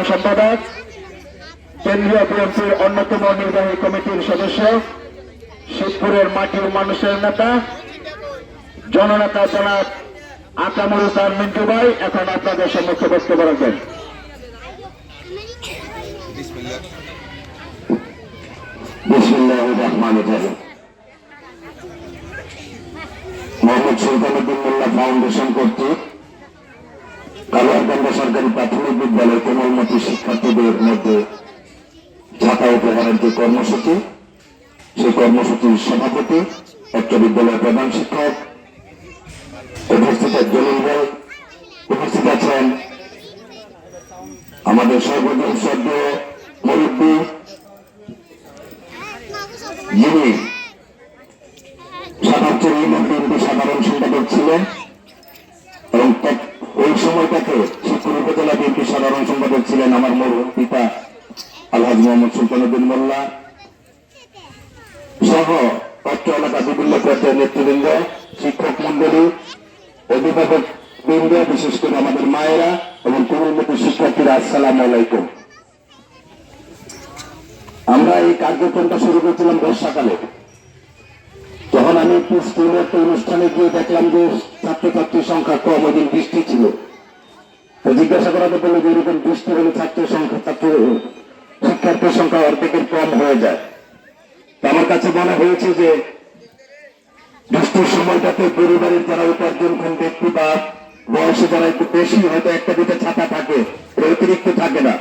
সাধারণ সম্পাদক, কেন্দ্রীয় বিএনপির অন্যতম নির্বাহী কমিটির সদস্য শিবপুরের মাটির মানুষের নেতা, জননেতা জনাব আকামুল ইসলাম মিন্টু ভাই, এখন আপনাদের সম্মুখে বক্তব্য রাখবেন। মোহাম্মদ সুলতানুদ্দিন মোল্লা ফাউন্ডেশন কর্তৃক কালোয়ারগঞ্জ সরকারি প্রাথমিক বিদ্যালয় কোমলমতি শিক্ষার্থীদের মধ্যে ছাতা উপহারের যে কর্মসূচি, সেই কর্মসূচির সভাপতি, একটা বিদ্যালয়ের প্রধান শিক্ষক, উপস্থিত জলিল ভাই উপস্থিত আছেন আমাদের সর্বজন শ্রদ্ধ মুরব্বী যিনি সাধারণ সম্পাদক ছিলেন এবং ওই সময়টাকে বিএনপি সাধারণ সম্পাদক ছিলেন আমার মরহুম পিতা আলহাজ মোহাম্মদ সুলতানুদ্দিন মোল্লা সহ অত্র এলাকা বিভিন্ন পর্যায়ের নেতৃবৃন্দ, শিক্ষক মন্ডলী, অভিভাবক বৃন্দ, বিশেষ করে আমাদের মায়েরা এবং কমিউনিটি শিক্ষার্থীরা আসসালাম আলাইকুম। আমরা এই কার্যক্রমটা শুরু করেছিলাম বর্ষাকালে যখন আমি একটু স্কুলে একটা অনুষ্ঠানে গিয়ে দেখলাম যে ছাত্রছাত্রীর সংখ্যা কম ওই দিন বৃষ্টি ছিল। জিজ্ঞাসা করাতে বলল যে এরকম বৃষ্টি হলে ছাত্রের সংখ্যা, ছাত্র শিক্ষার্থীর সংখ্যা অর্ধেকের কম হয়ে যায়। আমার কাছে মনে হয়েছে যে বৃষ্টির সময়টাতে পরিবারের যারা উপার্জনক্ষম ব্যক্তি বা বয়সে যারা একটু বেশি, হয়তো একটা দুটো ছাতা থাকে অতিরিক্ত থাকে না।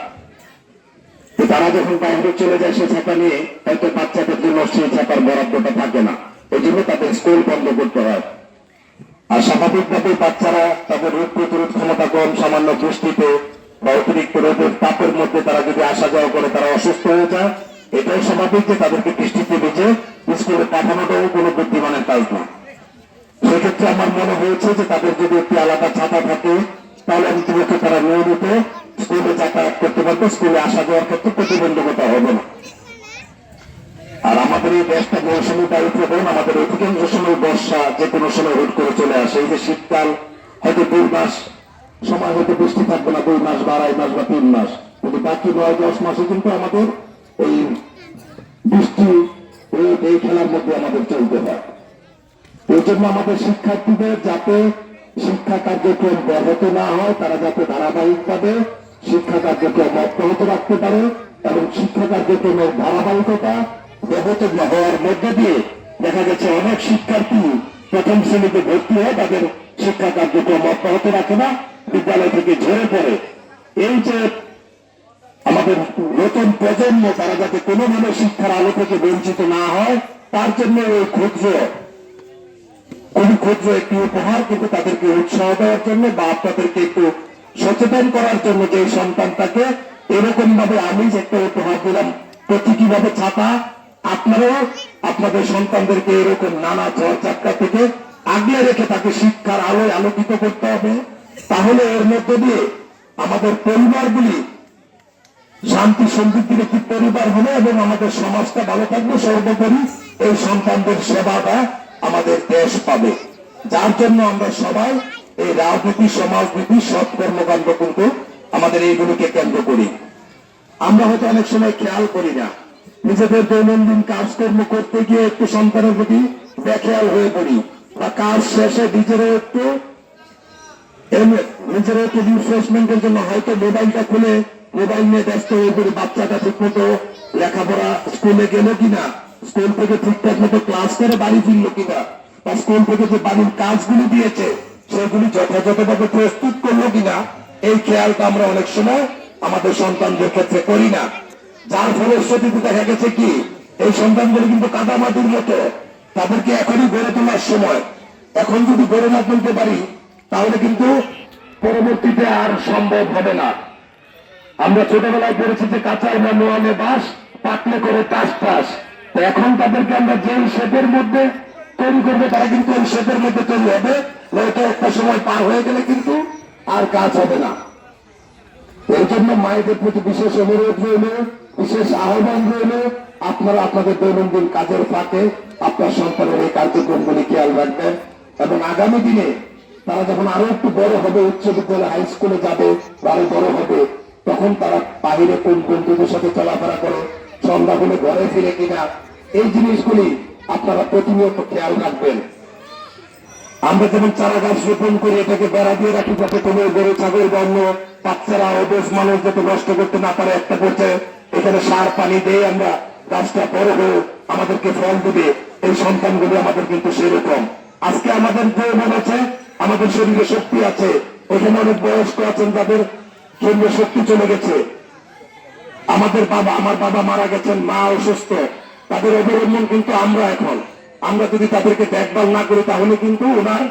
তো তারা যখন বাইরে চলে যায় সে ছাতা নিয়ে, হয়তো বাচ্চাদের জন্য সেই ছাতার বরাদ্দটা থাকে না। এই জন্য তাদের স্কুল বন্ধ করতে হয়। স্বাভাবিকভাবে বাচ্চারা তাদের রোগ প্রতিরোধ ক্ষমতা কম, সামান্য বৃষ্টিতে বা অতিরিক্ত রোদের তাপের মধ্যে তারা যদি আসা যাওয়া করে, তারা অসুস্থ হয়ে যায়। এটাই স্বাভাবিক যে তাদেরকে বৃষ্টিতে ভিজে স্কুলে পাঠানোটাও কোনো বুদ্ধিমানের কাজ না সেক্ষেত্রে আমার মনে হয়েছে যে তাদের যদি একটি আলাদা ছাতা থাকে, তাহলে অন্তত তারা নিয়মিত স্কুলে যাতায়াত করতে পারবে। স্কুলে আসা যাওয়ার ক্ষেত্রে প্রতিবন্ধকতা হবে না। আর আমাদের এই দেশটা মৌসুমী বায়ু প্রবণ আমাদের অধিকাংশ সময় বর্ষা যে কোনো সময় হুট করে চলে আসে, এই যে শীতকাল, হয়তো দুই মাস, সময় হয়তো বৃষ্টি থাকবে না, দুই মাস বা আড়াই মাস বা তিন মাস। কিন্তু বাকি নয়, দশ মাসে কিন্তু আমাদের এই বৃষ্টি রোদ এই খেলার মধ্যে আমাদের চলতে হয়। এই জন্য আমাদের শিক্ষার্থীদের যাতে শিক্ষা কার্যক্রম ব্যাহত না হয়, তারা যাতে ধারাবাহিকভাবে শিক্ষা কার্যক্রম অব্যাহত রাখতে পারে এবং শিক্ষা কার্যক্রমের ধারাবাহিকতা ব্যাহত হওয়ার মধ্যে দিয়ে দেখা গেছে অনেক শিক্ষার্থী প্রথম শ্রেণীতে ভর্তি হয় তাদের শিক্ষা কার্যক্রম অব্যাহত রাখে না, বিদ্যালয় থেকে ঝরে পড়ে। এই যে আমাদের নতুন প্রজন্ম, তারা যাতে কোনোভাবে শিক্ষার আলো থেকে বঞ্চিত না হয়, তার জন্য এই ক্ষুদ্র, খুবই ক্ষুদ্র একটি উপহার, কিন্তু তাদেরকে উৎসাহ দেওয়ার জন্য বা আপনাদেরকে একটু সচেতন করার জন্য যে সন্তানটাকে এরকম ভাবে আমি যে একটা উপহার দিলাম প্রতি কীভাবে ছাতা আপনারাও আপনাদের সন্তানদেরকে এরকম নানা ঝড় থেকে আগলে রেখে তাকে শিক্ষার আলোয় আলোকিত করতে হবে। তাহলে এর মধ্যে দিয়ে আমাদের পরিবারগুলি শান্তি সমৃদ্ধির একটি পরিবার হবে এবং আমাদের সমাজটা ভালো থাকবে। সর্বোপরি এই সন্তানদের সেবাটা আমাদের দেশ পাবে। যার জন্য আমরা সবাই এই রাজনীতি, সমাজনীতি, সৎ কর্মকাণ্ড কিন্তু আমাদের এইগুলোকে কেন্দ্র করি। আমরা হয়তো অনেক সময় খেয়াল করি না। নিজেদের দৈনন্দিন কাজকর্ম করতে গিয়ে একটু সন্তানের প্রতি বেখেয়াল হয়ে পড়ি বা কাজ শেষে নিজেরও একটু নিজেরও একটু রিফ্রেশমেন্টের জন্য হয়তো মোবাইলটা খুলে মোবাইল নিয়ে ব্যস্ত হয়ে পড়ি, বাচ্চাটা ঠিক মতো লেখাপড়া স্কুলে গেল কিনা, স্কুল থেকে ঠিকঠাক মতো ক্লাস করে বাড়ি ফিরলো কিনা, বা স্কুল থেকে যে বাড়ির কাজগুলি দিয়েছে, সেগুলি যথাযথভাবে প্রস্তুত করল কিনা, এই খেয়ালটা আমরা অনেক সময় আমাদের সন্তানদের ক্ষেত্রে করি না। যার ফলশ্রুতিতে দেখা গেছে কি? এই সন্তানগুলো কিন্তু কাদামাটির মতো। তাদেরকে এখনই গড়ে তোলার সময়। এখন যদি গড়ে না তুলতে পারি, তাহলে কিন্তু পরবর্তীতে আর সম্ভব হবে না। আমরা ছোটবেলায় পড়েছি যে কাঁচাই না নোয়ালে বাস, পাতলে করে টাস টাস। তো এখন তাদেরকে আমরা যেই শেপের মধ্যে তৈরি করব, তারা কিন্তু ওই শেপের মধ্যে তৈরি হবে। নয়তো একটা সময় পার হয়ে গেলে কিন্তু আর কাজ হবে না। এই জন্য মায়েদের প্রতি বিশেষ অনুরোধ রইল। বিশেষ আহ্বান রইল, আপনারা আপনাদের দৈনন্দিন কাজের ফাঁকে আপনার সন্তানের এই কার্যক্রমগুলি খেয়াল রাখবেন এবং আগামী দিনে তারা যখন আরও একটু বড় হবে, উচ্চ বিদ্যালয় হাই স্কুলে যাবে আরও বড় হবে, তখন তারা বাহিরে কোন বন্ধুদের সাথে চলাফেরা করে, সন্ধ্যা হলে ঘরে ফিরে কিনা, এই জিনিসগুলি আপনারা প্রতিনিয়ত খেয়াল রাখবেন। আমরা যেমন চারা গাছ রোপণ করি, এটাকে বেড়া দিয়ে রাখি যাতে কোনো গরু, ছাগল বা অন্য বাচ্চারা অবশ মানুষ যাতে নষ্ট করতে না পারে একটা করতে এখানে সার পানি দিয়ে আমরা গাছটা বড় হয়ে আমাদেরকে ফল দিবে। এই সন্তানগুলি আমাদের কিন্তু সেরকম। আজকে আমাদের যৌবন আছে, আমাদের শরীরে শক্তি আছে। এখানে অনেক বয়স্ক আছেন যাদের শরীরে শক্তি চলে গেছে। আমাদের বাবা, আমার বাবা মারা গেছেন, মা অসুস্থ। তাদের অবলম্বন কিন্তু আমরা এখন। আমরা যদি তাদেরকে দেখভাল না করি, তাহলে কিন্তু ওনার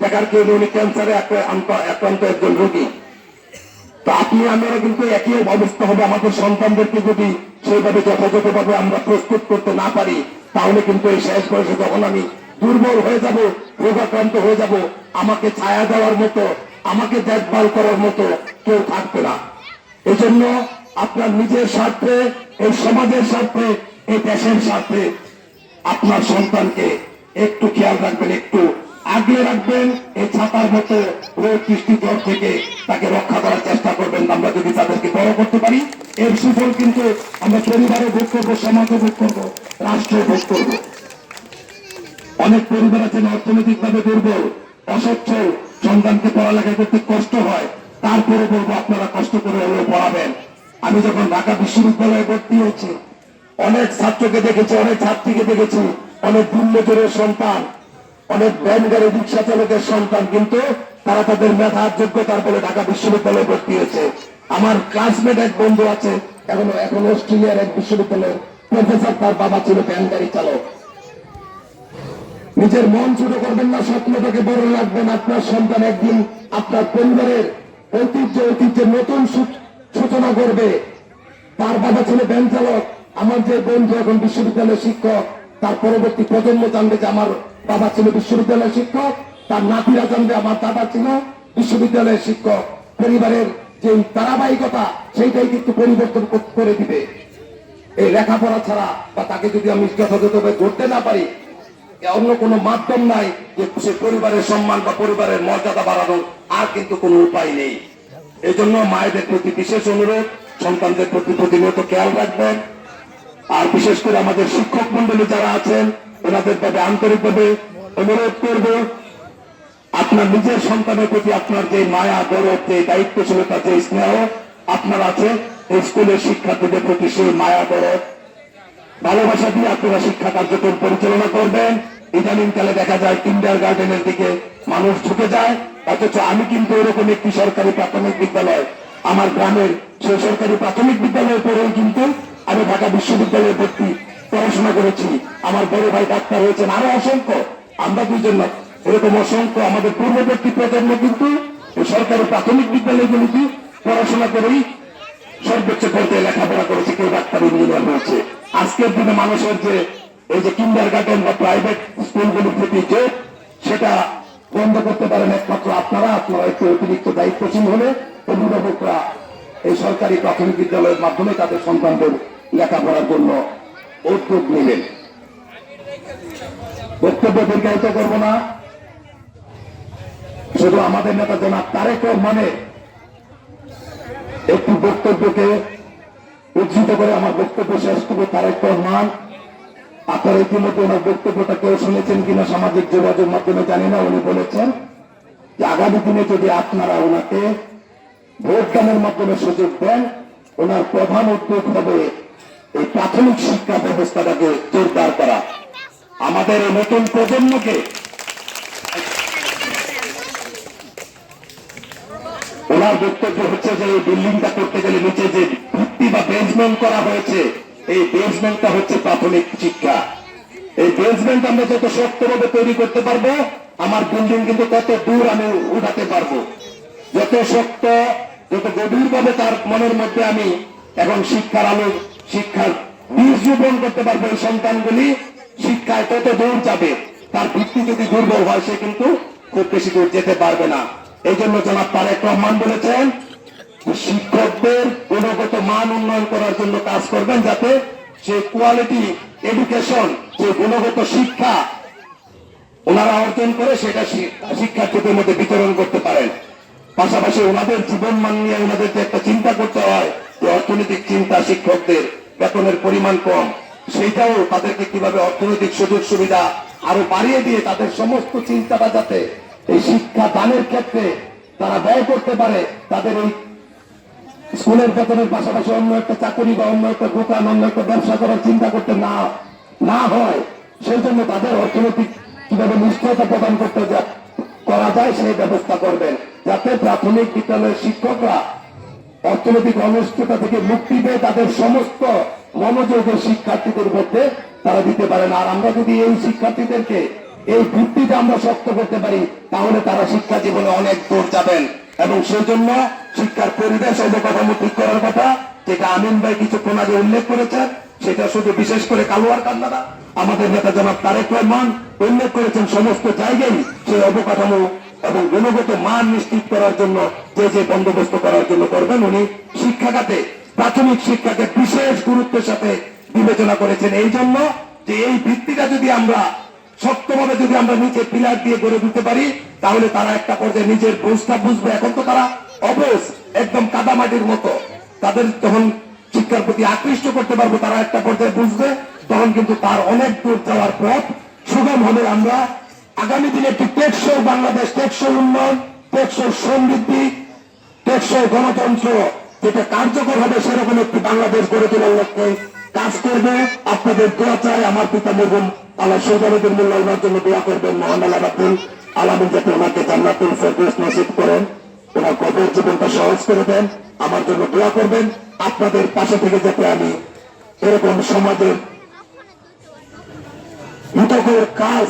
দেখার কেউ উনি ক্যান্সারে আক্রান্ত একজন রোগী। আপনি আমরা কিন্তু একই অবস্থা হবে, আমাদের সন্তানদেরকে যদি সেইভাবে যথাযথভাবে আমরা প্রস্তুত করতে না পারি, তাহলে কিন্তু এই শেষ বয়সে যখন আমি দুর্বল হয়ে যাব, রোগাক্রান্ত হয়ে যাব, আমাকে ছায়া দেওয়ার মতো, আমাকে দেখভাল করার মতো কেউ থাকবে না। এজন্য আপনার নিজের স্বার্থে, এই সমাজের স্বার্থে, এই দেশের স্বার্থে আপনার সন্তানকে একটু খেয়াল রাখবেন, একটু আগলে রাখবেন, এই ছাতার মতো রোগ বৃষ্টি জ্বর থেকে তাকে রক্ষা করার চেষ্টা করবেন। আমরা যদি তাদেরকে বড় করতে পারি, এর সুফল কিন্তু আমরা পরিবারে ভোগ করব, সমাজে ভোগ করব, রাষ্ট্রে ভোগ করব। অনেক পরিবার আছেন অর্থনৈতিকভাবে দুর্বল অসচ্ছল সন্তানকে পড়ালেখা করতে কষ্ট হয়, তারপরে বলব আপনারা কষ্ট করে হলেও পড়াবেন। আমি যখন ঢাকা বিশ্ববিদ্যালয়ে ভর্তি হয়েছি, অনেক ছাত্রকে দেখেছি, অনেক ছাত্রীকে দেখেছি, অনেক দুর্নজরের সন্তান অনেক ভ্যান গাড়ি রিক্সা চালকের সন্তান, কিন্তু তারা তাদের মেধার যোগ্যতার বলে ঢাকা বিশ্ববিদ্যালয়ে ভর্তি হয়েছে। আমার ক্লাসমেট এক বন্ধু আছে, এখন এখন অস্ট্রেলিয়ার এক বিশ্ববিদ্যালয়ের প্রফেসর তার বাবা ছিল ভ্যান গাড়ি চালক। নিজের মন ছোট করবেন না স্বপ্নটাকে বড় রাখবেন আপনার সন্তান একদিন আপনার পরিবারের ঐতিহ্য, ঐতিহ্যের নতুন সূচনা করবে। তার বাবা ছিল ব্যাংক চালক। আমার যে বন্ধু এখন বিশ্ববিদ্যালয়ের শিক্ষক, তার পরবর্তী প্রজন্ম জানবে যে আমার বাবা ছিল বিশ্ববিদ্যালয়ের শিক্ষক, তার নাতিরা জানবে আমার দাদা ছিল বিশ্ববিদ্যালয়ের শিক্ষক। পরিবারের যে ধারাবাহিকতা, সেইটাই কিন্তু পরিবর্তন করে দিবে। এই লেখাপড়া ছাড়া বা তাকে যদি আমি যথাযথভাবে ধরতে না পারি অন্য কোনো মাধ্যম নাই যে সে পরিবারের সম্মান বা পরিবারের মর্যাদা বাড়ানোর আর কিন্তু কোনো উপায় নেই। এই জন্য মায়েদের প্রতি বিশেষ অনুরোধ, সন্তানদের প্রতি প্রতিনিয়ত খেয়াল রাখবেন। আর বিশেষ করে আমাদের শিক্ষক মন্ডলী যারা আছেন ওনাদের ভাবে আন্তরিকভাবে অনুরোধ করব, আপনার নিজের সন্তানের প্রতি আপনার যে মায়া, গৌরব, যে দায়িত্বশীলতা, যে স্নেহ আপনার আছে, এই স্কুলের শিক্ষার্থীদের প্রতি সেই মায়া, গৌরব। ভালোবাসা দিয়ে আপনারা শিক্ষা কার্যক্রম পরিচালনা করবেন। ইদানিং কালে দেখা যায় কিন্ডার গার্ডেনের দিকে মানুষ ঝুঁকে যায়। অথচ আমি কিন্তু এরকম একটি সরকারি প্রাথমিক বিদ্যালয়, আমার গ্রামের সেই সরকারি প্রাথমিক বিদ্যালয়ে পড়েই কিন্তু আমি ঢাকা বিশ্ববিদ্যালয়ে ভর্তি পড়াশোনা করেছি। আমার বড় ভাই ডাক্তার হয়েছেন আরও অসংখ্য। আমরা দুজন এরকম অসংখ্য আমাদের পূর্ববর্তী প্রজন্ম কিন্তু সরকারি প্রাথমিক বিদ্যালয়গুলিতে পড়াশোনা করেই সর্বোচ্চ পর্যায়ে লেখাপড়া করেছে, কেউ ডাক্তার ইঞ্জিনিয়ার হয়েছে। আজকের দিনে মানুষের যে এই যে কিন্ডার গার্ডেন বা প্রাইভেট স্কুলগুলির প্রতি যে সেটা বন্ধ করতে পারেন একমাত্র আপনারা আপনারা একটু অতিরিক্ত দায়িত্বশীল হলে অভিভাবকরা এই সরকারি প্রাথমিক বিদ্যালয়ের মাধ্যমে তাদের সন্তানদের লেখাপড়ার জন্য উদ্যোগ নেবেন বক্তব্য দীর্ঘায়িত করব না। শুধু আমাদের নেতা জনাব তারেক রহমানের একটি বক্তব্যকে উদ্ধৃত করে আমার বক্তব্য শেষ করব তারেক রহমান। আপনারা ইতিমধ্যে ওনার বক্তব্যটা কেউ শুনেছেন কিনা সামাজিক যোগাযোগ মাধ্যমে জানি না, উনি বলেছেন যে আগামী দিনে যদি আপনারা ওনাকে ভোটদানের মাধ্যমে সুযোগ দেন, ওনার প্রধান উদ্যোগ হবে এই প্রাথমিক শিক্ষা ব্যবস্থাটাকে জোরদার করা। আমাদের নতুন প্রজন্মকে ওনার বক্তব্য হচ্ছে যে এই বিল্ডিংটা করতে গেলে নিচে যে ভিত্তি বা বেসমেন্ট করা হয়েছে, এই বেসমেন্টটা হচ্ছে প্রাথমিক শিক্ষা। এই বেসমেন্ট আমরা যত শক্তভাবে তৈরি করতে পারব, আমার বিল্ডিং কিন্তু তত দূর আমি উঠাতে পারব। যত শক্ত, যত গভীর ভাবে তার মনের মধ্যে আমি এখন শিক্ষার আলো শিক্ষার বীজ রোপণ করতে পারব সন্তানগুলি। শিক্ষায় তত দূর যাবে। তার ভিত্তি যদি দুর্বল হয়, সে কিন্তু খুব বেশি দূর যেতে পারবে না। এই জন্য জনাব তারেক রহমান বলেছেন শিক্ষকদের গুণগত মান উন্নয়ন করার জন্য কাজ করবেন যাতে সে কোয়ালিটি এডুকেশন যে গুণগত শিক্ষা ওনারা অর্জন করে, সেটা শিক্ষার্থীদের মধ্যে বিতরণ করতে পারেন। পাশাপাশি ওনাদের জীবন মান নিয়ে ওনাদের যে একটা চিন্তা করতে হয় যে অর্থনৈতিক চিন্তা শিক্ষকদের বেতনের পরিমাণ কম, সেইটাও তাদেরকে কীভাবে অর্থনৈতিক সুযোগ সুবিধা আরও বাড়িয়ে দিয়ে তাদের সমস্ত চিন্তাটা যাতে এই শিক্ষা দানের ক্ষেত্রে তারা ব্যয় করতে পারে, তাদের এই স্কুলের বেতনের পাশাপাশি অন্য একটা চাকরি বা অন্য একটা দোকান, অন্য একটা ব্যবসা করার চিন্তা করতে না না হয়, সেই জন্য তাদের অর্থনৈতিক কীভাবে নিশ্চয়তা প্রদান করতে করা যায়, সেই ব্যবস্থা করবেন। যাতে প্রাথমিক বিদ্যালয়ের শিক্ষকরা অর্থনৈতিক অনিশ্চয়তা থেকে মুক্তি পেয়ে তাদের সমস্ত মনোযোগের শিক্ষার্থীদের মধ্যে তারা দিতে পারেন আর আমরা যদি এই শিক্ষার্থীদেরকে এই ভিত্তিতে আমরা শক্ত করতে পারি, তাহলে তারা শিক্ষা জীবনে অনেক দূর যাবেন। এবং সেই জন্য শিক্ষার পরিবেশ অবকাঠামো ঠিক করার কথা, যেটা আমিন ভাই কিছুক্ষণ আগে উল্লেখ করেছেন, সেটা শুধু বিশেষ করে কালোয়ার কান্নারা, আমাদের নেতা জনাব তারেক রহমান উল্লেখ করেছেন, সমস্ত জায়গায় সেই অবকাঠামো এবং গুণগত মান নিশ্চিত করার জন্য যে যে বন্দোবস্ত করার জন্য করবেন, উনি শিক্ষাখাতে, প্রাথমিক শিক্ষাকে বিশেষ গুরুত্বের সাথে বিবেচনা করেছেন। এই জন্য যে এই ভিত্তিটা যদি আমরা শক্তভাবে যদি আমরা নিচে পিলার দিয়ে গড়ে দিতে পারি, তাহলে তারা একটা পর্যায়ে নিজের বোঝটা বুঝবে। এখন তো তারা অবশ, একদম কাদামাটির মতো। তাদের যখন শিক্ষার প্রতি আকৃষ্ট করতে পারব, তারা একটা পর্যায়ে বুঝবে, তখন কিন্তু তার অনেক দূর যাওয়ার পথ সুগম হবে। আমরা আগামী দিনে একটি টেকসই বাংলাদেশ, টেকসই উন্নয়ন, টেকসই সমৃদ্ধি টেকসই গণতন্ত্র যেটা কার্যকর হবে সেরকম একটি বাংলাদেশ গড়ে তোলার লক্ষ্যে কাজ করবে, আপনাদের দোয়া চাই, আমার পিতা মরহুম আল্লাহ সৌদানদের মূল্য ওনার জন্য দোয়া করবেন আল্লাহ রাখুন। আলামিন যাতে ওনাকে জান্নাতুল ফেরদৌস নসিব করেন, ওনার কবর জীবনটা সহজ করে দেন, আমার জন্য দোয়া করবেন। আপনাদের পাশে থেকে যাতে আমি এরকম সমাজের হিতকর কাজ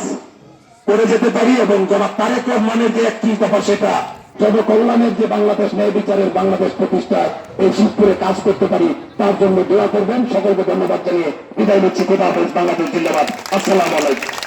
করে যেতে পারি এবং জনাব তারেক রহমানের যে একটি কথা সেটা জনকল্যাণের যে বাংলাদেশ ন্যায় বিচারের বাংলাদেশ প্রতিষ্ঠায় এই শিবপুরে কাজ করতে পারি, তার জন্য দোয়া করবেন। সকলকে ধন্যবাদ জানিয়ে বিদায় নিচ্ছি। হাফেজ। বাংলাদেশ ধন্যবাদ আসসালাম আলাইকুম।